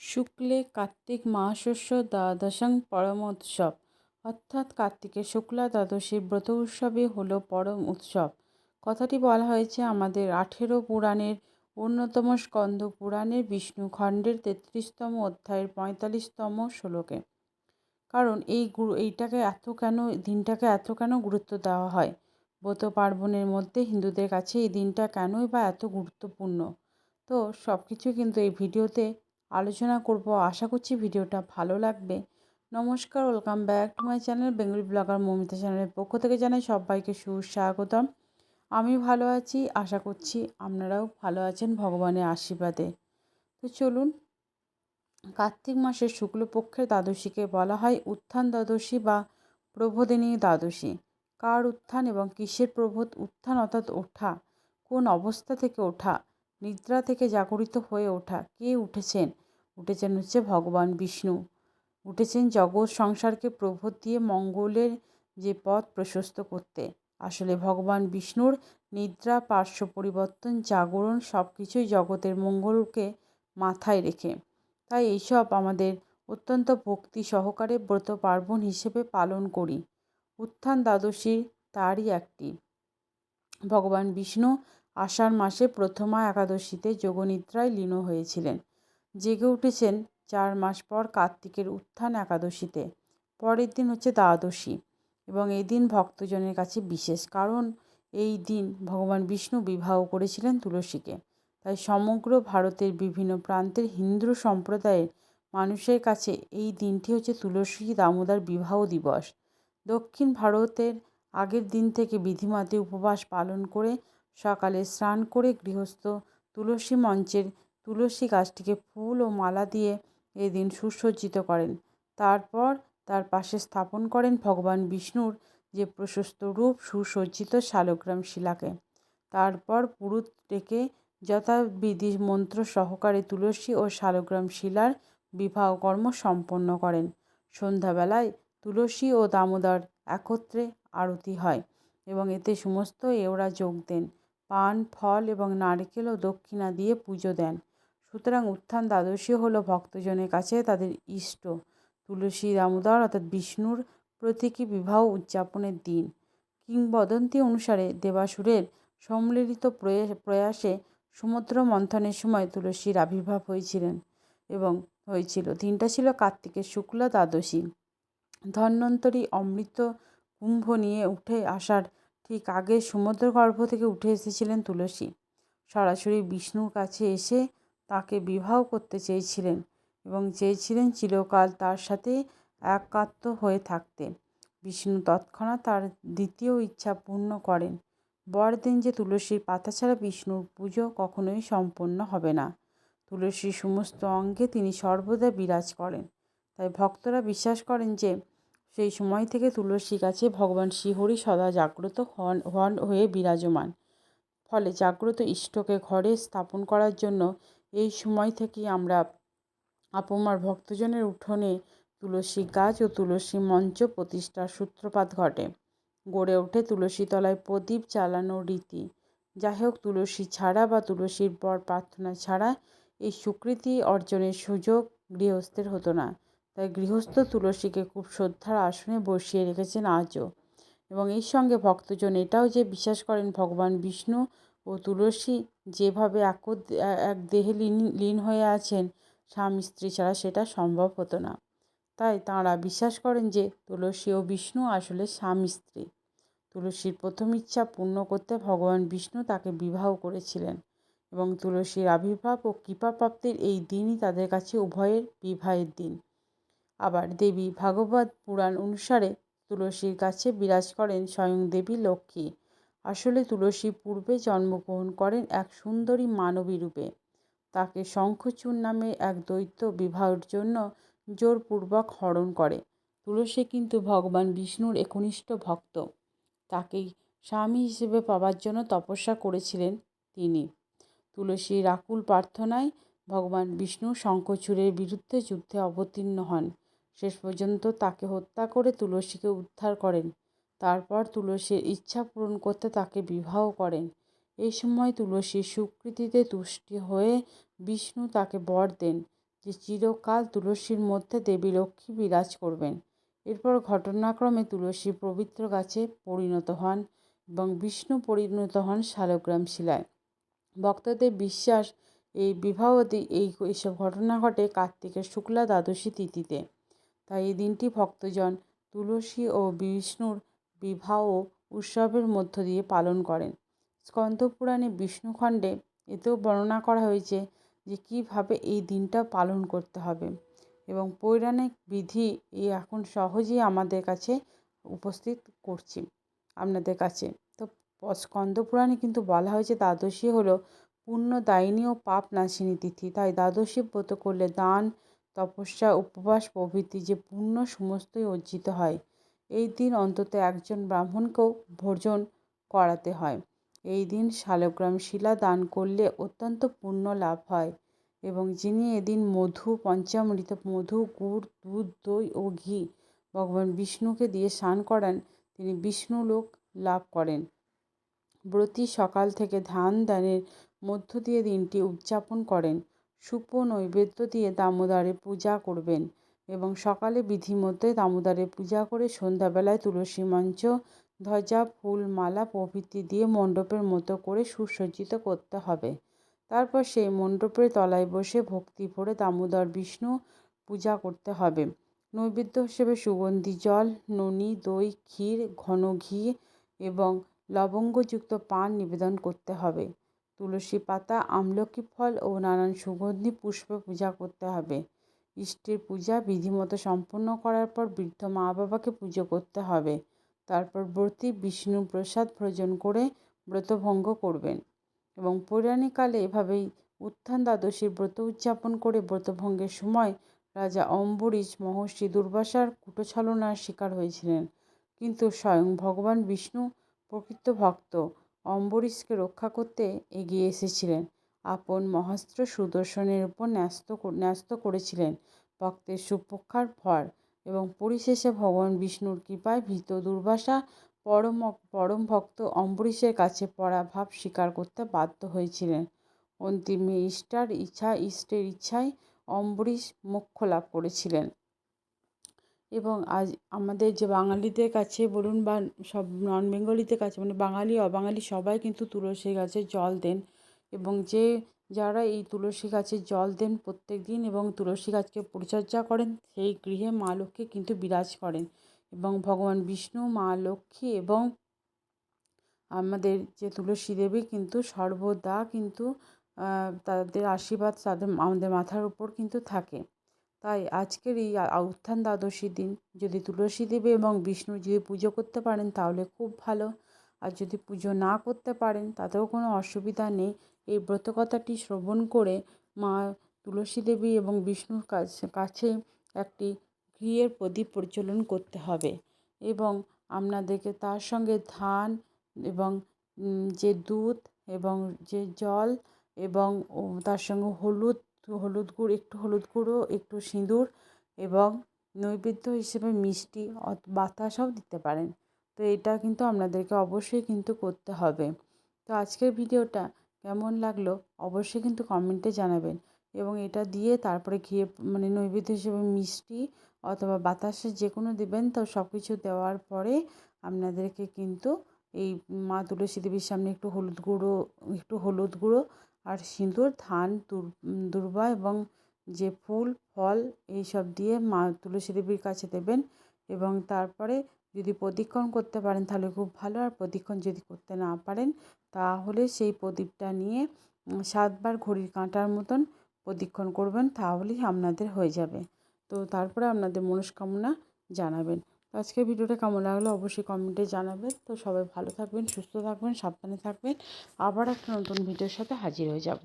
শুক্লে কার্তিক মাহাশস্য দ্বাদশং পরমোৎসব অর্থাৎ কার্তিকের শুক্লা দ্বাদশীর ব্রত উৎসবই হল পরম উৎসব। কথাটি বলা হয়েছে আমাদের আঠেরো পুরাণের অন্যতম স্কন্দ পুরাণের বিষ্ণু খণ্ডের তেত্রিশতম অধ্যায়ের পঁয়তাল্লিশতম শ্লোকে। কারণ এই গুরু, এইটাকে এত কেন, দিনটাকে এত কেন গুরুত্ব দেওয়া হয়? ব্রত পার্বণের মধ্যে হিন্দুদের কাছে এই দিনটা কেনই বা এত গুরুত্বপূর্ণ? তো সব কিছু কিন্তু এই ভিডিওতে আলোচনা করব। আশা করছি ভিডিওটা ভালো লাগবে। নমস্কার, welcome back to my channel Bengali blogger Momita চ্যানেলের পক্ষ থেকে জানাই সবাইকে সুস্বাগতম। আমি ভালো আছি, আশা করছি আপনারাও ভালো আছেন ভগবানের আশীর্বাদে। তো চলুন, কার্তিক মাসের শুক্লপক্ষের দ্বাদশীকে বলা হয় উত্থান দ্বাদশী বা প্রবোধিনী দ্বাদশী। কার উত্থান এবং কিসের প্রবোধ? উত্থান অর্থাৎ ওঠা। কোন অবস্থা থেকে ওঠা? নিদ্রা থেকে জাগরিত হয়ে ওঠা। কে উঠেছেন? উঠেছেন হচ্ছে ভগবান বিষ্ণু। উঠেছেন জগৎ সংসারকে প্রবোধ দিয়ে মঙ্গলের যে পথ প্রশস্ত করতে। আসলে ভগবান বিষ্ণুর নিদ্রা, পার্শ্ব পরিবর্তন, জাগরণ সব কিছুই জগতের মঙ্গলকে মাথায় রেখে। তাই এইসব আমাদের অত্যন্ত ভক্তি সহকারে ব্রত পার্বণ হিসেবে পালন করি। উত্থান দ্বাদশীর তারই একটি। ভগবান বিষ্ণু আষাঢ় মাসে প্রথমা একাদশীতে যোগনিদ্রায় লীন হয়েছিলেন। জেগে উঠেছেন চার মাস পর কার্তিকের উত্থান একাদশীতে। পরের দিন হচ্ছে দ্বাদশী এবং এই দিন ভক্তজনের কাছে বিশেষ, কারণ এই দিন ভগবান বিষ্ণু বিবাহ করেছিলেন তুলসীকে। তাই সমগ্র ভারতের বিভিন্ন প্রান্তের হিন্দু সম্প্রদায়ের মানুষের কাছে এই দিনটি হচ্ছে তুলসী দামোদর বিবাহ দিবস। দক্ষিণ ভারতের আগের দিন থেকে বিধিমতে উপবাস পালন করে সকালে স্নান করে গৃহস্থ তুলসী মঞ্চের তুলসী গাছটিকে ফুল ও মালা দিয়ে এদিন সুসজ্জিত করেন। তারপর তার পাশে স্থাপন করেন ভগবান বিষ্ণুর যে প্রশস্ত রূপ সুসজ্জিত শালগ্রাম শিলাকে। তারপর পুরুত ডেকে যথাবিধি মন্ত্র সহকারে তুলসী ও শালগ্রাম শিলার বিবাহ কর্ম সম্পন্ন করেন। সন্ধ্যাবেলায় তুলসী ও দামোদর একত্রে আরতি হয় এবং এতে সমস্ত এওরা যোগ দেন। পান, ফল এবং নারকেল ও দক্ষিণা দিয়ে পুজো দেন। সুতরাং উত্থান দ্বাদশী হল ভক্তজনের কাছে তাদের ইষ্ট। তুলসী দামোদর অর্থাৎ বিষ্ণুর প্রতীকী বিবাহ উদযাপনের দিন। কিংবদন্তি অনুসারে দেবাসুরের সম্মিলিত প্রয়াসে সমুদ্র মন্থনের সময় তুলসীর আবির্ভাব হয়েছিলেন এবং হয়েছিল। দিনটা ছিল কার্তিকের শুক্লা দ্বাদশী। ধন্বন্তরী অমৃত কুম্ভ নিয়ে উঠে আসার ঠিক আগে সমুদ্রগর্ভ থেকে উঠে এসেছিলেন তুলসী। সরাসরি বিষ্ণুর কাছে এসে তাকে বিবাহ করতে চেয়েছিলেন এবং চেয়েছিলেন চিরকাল তার সাথে একাত্ম হয়ে থাকতে। বিষ্ণু তৎক্ষণাৎ তার দ্বিতীয় ইচ্ছা পূর্ণ করেন। বর দিন যে তুলসীর পাতা ছাড়া বিষ্ণুর পুজো কখনোই সম্পন্ন হবে না। তুলসীর সমস্ত অঙ্গে তিনি সর্বদা বিরাজ করেন। তাই ভক্তরা বিশ্বাস করেন যে সেই সময় থেকে তুলসী গাছে ভগবান শ্রীহরি সদা জাগ্রত হন হন হয়ে বিরাজমান। ফলে জাগ্রত ইষ্টকে ঘরে স্থাপন করার জন্য এই সময় থেকেই আমরা আপমার ভক্তজনের উঠোনে তুলসী গাছ ও তুলসী মঞ্চ প্রতিষ্ঠার সূত্রপাত ঘটে। গড়ে ওঠে তুলসী তলায় প্রদীপ জ্বালানোর রীতি। যাই হোক, তুলসী ছাড়া বা তুলসীর বর প্রার্থনা ছাড়া এই স্বীকৃতি অর্জনের সুযোগ গৃহস্থের হতো না। তাই গৃহস্থ তুলসীকে খুব শ্রদ্ধার আসনে বসিয়ে রেখেছেন আজও। এবং এর সঙ্গে ভক্তজন এটাও যে বিশ্বাস করেন, ভগবান বিষ্ণু ও তুলসী যেভাবে এক এক দেহে লীন লীন হয়ে আছেন স্বামী স্ত্রী ছাড়া সেটা সম্ভব হতো না। তাই তাঁরা বিশ্বাস করেন যে তুলসী ও বিষ্ণু আসলে স্বামী স্ত্রী। তুলসীর প্রথম ইচ্ছা পূর্ণ করতে ভগবান বিষ্ণু তাকে বিবাহ করেছিলেন এবং তুলসীর আবির্ভাব ও কৃপা প্রাপ্তির এই দিনই তাদের কাছে উভয়ের বিবাহের দিন। আবার দেবী ভাগবত পুরাণ অনুসারে তুলসীর কাছে বিরাজ করেন স্বয়ং দেবী লক্ষ্মী। আসলে তুলসী পূর্বে জন্মগ্রহণ করেন এক সুন্দরী মানবী রূপে। তাকে শঙ্খচূড় নামে এক দৈত্য বিবাহের জন্য জোরপূর্বক হরণ করে। তুলসী কিন্তু ভগবান বিষ্ণুর একনিষ্ঠ ভক্ত। তাকেই স্বামী হিসেবে পাওয়ার জন্য তপস্যা করেছিলেন তিনি। তুলসীর আকুল প্রার্থনায় ভগবান বিষ্ণু শঙ্খচূড়ের বিরুদ্ধে যুদ্ধে অবতীর্ণ হন। শেষ পর্যন্ত তাকে হত্যা করে তুলসীকে উদ্ধার করেন। তারপর তুলসীর ইচ্ছা পূরণ করতে তাকে বিবাহ করেন। এই সময় তুলসীর স্বীকৃতিতে তুষ্টি হয়ে বিষ্ণু তাকে বর দেন, যে চিরকাল তুলসীর মধ্যে দেবী লক্ষ্মী বিরাজ করবেন। এরপর ঘটনাক্রমে তুলসী পবিত্র গাছে পরিণত হন এবং বিষ্ণু পরিণত হন শালগ্রাম শিলায়। ভক্তদের বিশ্বাস, এই বিবাহতে এই এইসব ঘটনা ঘটে কার্তিকের শুক্লা দ্বাদশী তিথিতে। তাই এই দিনটি ভক্তজন তুলসী ও বিষ্ণুর বিবাহ উৎসবের মধ্য দিয়ে পালন করেন। স্কন্দপুরাণে বিষ্ণুখণ্ডে এতেও বর্ণনা করা হয়েছে যে কীভাবে এই দিনটা পালন করতে হবে এবং পৌরাণিক বিধি এই এখন সহজেই আমাদের কাছে উপস্থিত করছি আপনাদের কাছে। তো স্কন্দপুরাণে কিন্তু বলা হয়েছে দ্বাদশী হলো পুণ্যদায়িনী ও পাপ নাশিনী তিথি। তাই দ্বাদশী ব্রত করলে দান তপস্যা, উপবাস প্রভৃতি যে পুণ্য সমস্তই অর্জিত হয়, এই দিন অন্তত একজন ব্রাহ্মণকেও ভোজন করাতে হয়। এই দিন শালগ্রাম শিলা দান করলে অত্যন্ত পুণ্য লাভ হয় এবং যিনি এদিন মধু, পঞ্চামৃত, মধু, গুড়, দুধ, দই ও ঘি ভগবান বিষ্ণুকে দিয়ে স্নান করান, তিনি বিষ্ণু লোক লাভ করেন। ব্রতী সকাল থেকে ধান দানের মধ্য দিয়ে দিনটি উদযাপন করেন। সুপ নৈবেদ্য দিয়ে দামোদরে পূজা করবেন এবং সকালে বিধিমধ্যে দামোদরে পূজা করে সন্ধ্যাবেলায় তুলসী মঞ্চ, ধ্বজা ফুল মালা প্রভৃতি দিয়ে মণ্ডপের মতো করে সুসজ্জিত করতে হবে। তারপর সেই মণ্ডপের তলায় বসে ভক্তি ভরে দামোদর বিষ্ণু পূজা করতে হবে। নৈবেদ্য হিসেবে সুগন্ধি জল, ননি, দই, ক্ষীর, ঘন ঘি এবং লবঙ্গযুক্ত পান নিবেদন করতে হবে। তুলসী পাতা, আমলকি ফল ও নানান সুগন্ধি পুষ্পে পূজা করতে হবে। ইষ্টের পূজা বিধিমতো সম্পন্ন করার পর বৃদ্ধ মা বাবাকে পুজো করতে হবে। তারপর ব্রতী বিষ্ণু প্রসাদ ভোজন করে ব্রতভঙ্গ করবেন এবং পৌরাণিককালে এভাবেই উত্থান দ্বাদশীর ব্রত উদযাপন করে ব্রতভঙ্গের সময় রাজা অম্বরীশ মহর্ষি দুর্বাসার কুটছলনার শিকার হয়েছিলেন। কিন্তু স্বয়ং ভগবান বিষ্ণু প্রকৃত ভক্ত অম্বরীশকে রক্ষা করতে এগিয়ে এসেছিলেন। আপন মহাস্ত্র সুদর্শনের উপর ন্যস্ত ন্যস্ত করেছিলেন। ভক্তের সুপক্ষার ভর এবং পরিশেষে ভগবান বিষ্ণুর কৃপায় ভীত দুর্বাসা পরম পরম ভক্ত অম্বরীশের কাছে পরাভাব স্বীকার করতে বাধ্য হয়েছিলেন। অন্তিমে ইষ্টার ইচ্ছা, ইষ্টের ইচ্ছায় অম্বরীশ মোক্ষ লাভ করেছিলেন। এবং আজ আমাদের যে বাঙালিদের কাছে বলুন বা সব নন বেঙ্গলিদের কাছে মানে বাঙালি, অবাঙালি সবাই কিন্তু তুলসী গাছে জল দেন। এবং যে যারা এই তুলসী গাছে জল দেন প্রত্যেক দিন এবং তুলসী গাছকে পরিচর্যা করেন, সেই গৃহে মা লক্ষ্মী কিন্তু বিরাজ করেন। এবং ভগবান বিষ্ণু, মা লক্ষ্মী এবং আমাদের যে তুলসী দেবী কিন্তু সর্বদা কিন্তু তাদের আশীর্বাদ তাদের, আমাদের মাথার উপর কিন্তু থাকে। তাই আজকের এই উত্থান দ্বাদশীর দিন যদি তুলসী দেবী এবং বিষ্ণু যদি পুজো করতে পারেন তাহলে খুব ভালো। আর যদি পুজো না করতে পারেন তাতেও কোনো অসুবিধা নেই। এই ব্রতকথাটি শ্রবণ করে মা তুলসী দেবী এবং বিষ্ণুর কাছে কাছে একটি ঘিয়ের প্রদীপ প্রজ্বলন করতে হবে এবং আপনাদেরকে তার সঙ্গে ধান এবং যে দুধ এবং যে জল এবং তার সঙ্গে হলুদ হলুদ গুঁড়ো, একটু হলুদ গুঁড়ো, একটু সিঁদুর এবং নৈবেদ্য হিসেবে মিষ্টি বাতাসাও দিতে পারেন। তো এটা কিন্তু আপনাদেরকে অবশ্যই কিন্তু করতে হবে। তো আজকের ভিডিওটা কেমন লাগল অবশ্যই কিন্তু কমেন্টে জানাবেন এবং এটা দিয়ে তারপরে ঘিয়ে মানে নৈবেদ্য হিসেবে মিষ্টি অথবা বাতাসে যে কোনো দেবেন তো সব কিছু দেওয়ার পরে আপনাদেরকে কিন্তু এই মা তুলসী দেবীর সামনে একটু হলুদ গুঁড়ো, একটু হলুদ গুঁড়ো আর সিঁদুর, ধান দূর্বা এবং যে ফুল, ফল, এইসব দিয়ে মা তুলসী দেবীর কাছে দেবেন এবং তারপরে যদি প্রদক্ষিণ করতে পারেন, তাহলে খুব ভালো। আর প্রদক্ষিণ যদি করতে না পারেন, তাহলে সেই প্রদীপটা নিয়ে সাতবার ঘড়ির কাঁটার মতন প্রদক্ষিণ করবেন, তাহলেই আপনাদের হয়ে যাবে। তো তারপরে আপনাদের মনস্কামনা জানাবেন। তো আজকের ভিডিওটা কেমন লাগল অবশ্যই কমেন্টে জানাবেন। তো সবাই ভালো থাকবেন, সুস্থ থাকবেন, সাবধানে থাকবেন। আবার একটা নতুন ভিডিওর সাথে হাজির হয়ে যাব।